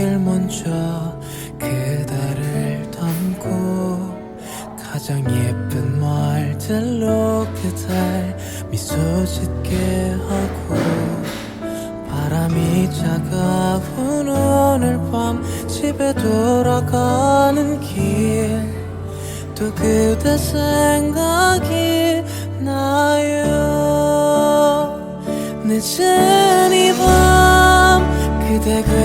제일 먼저 그대를 담고 가장 예쁜 말들로 그댈 미소 짓게 하고 바람이 차가운 오늘 밤 집에 돌아가는 길 또 그대 생각이 나요. 늦은 이밤 그대 괜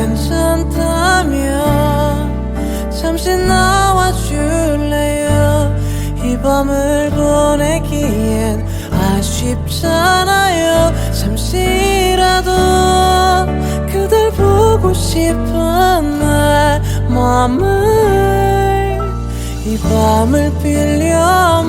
다면 잠시 나와줄래요? 이 밤을 보내기엔 아쉽잖아요. 잠시라도 그댈 보고 싶은 내 맘을 이 밤을 빌려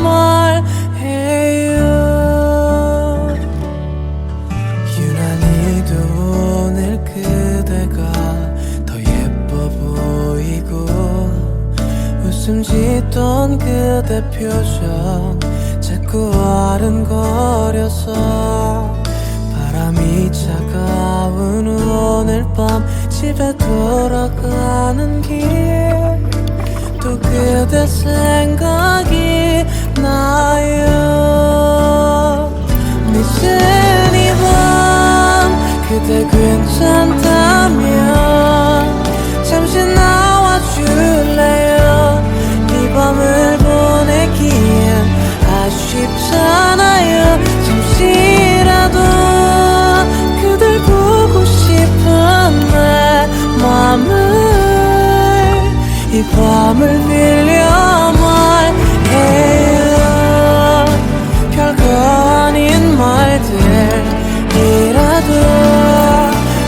웃음 짓던 그대 표정 자꾸 아른거려서 바람이 차가운 오늘 밤 집에 돌아가는 길 또 그대 생각이 나요. 이밤 그대 괜찮다면 빌려 말 해요. 별거 아닌 말들이라도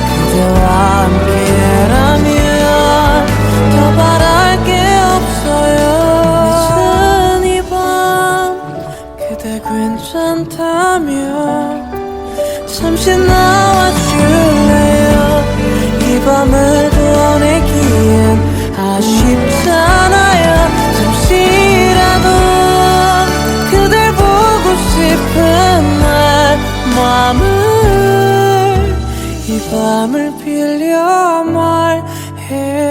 그대와 함께라면 더 바랄 게 없어요. 늦은 이밤 그대 괜찮다면 잠시 나와줄래요? 이 밤을 이 밤을 빌려 말해요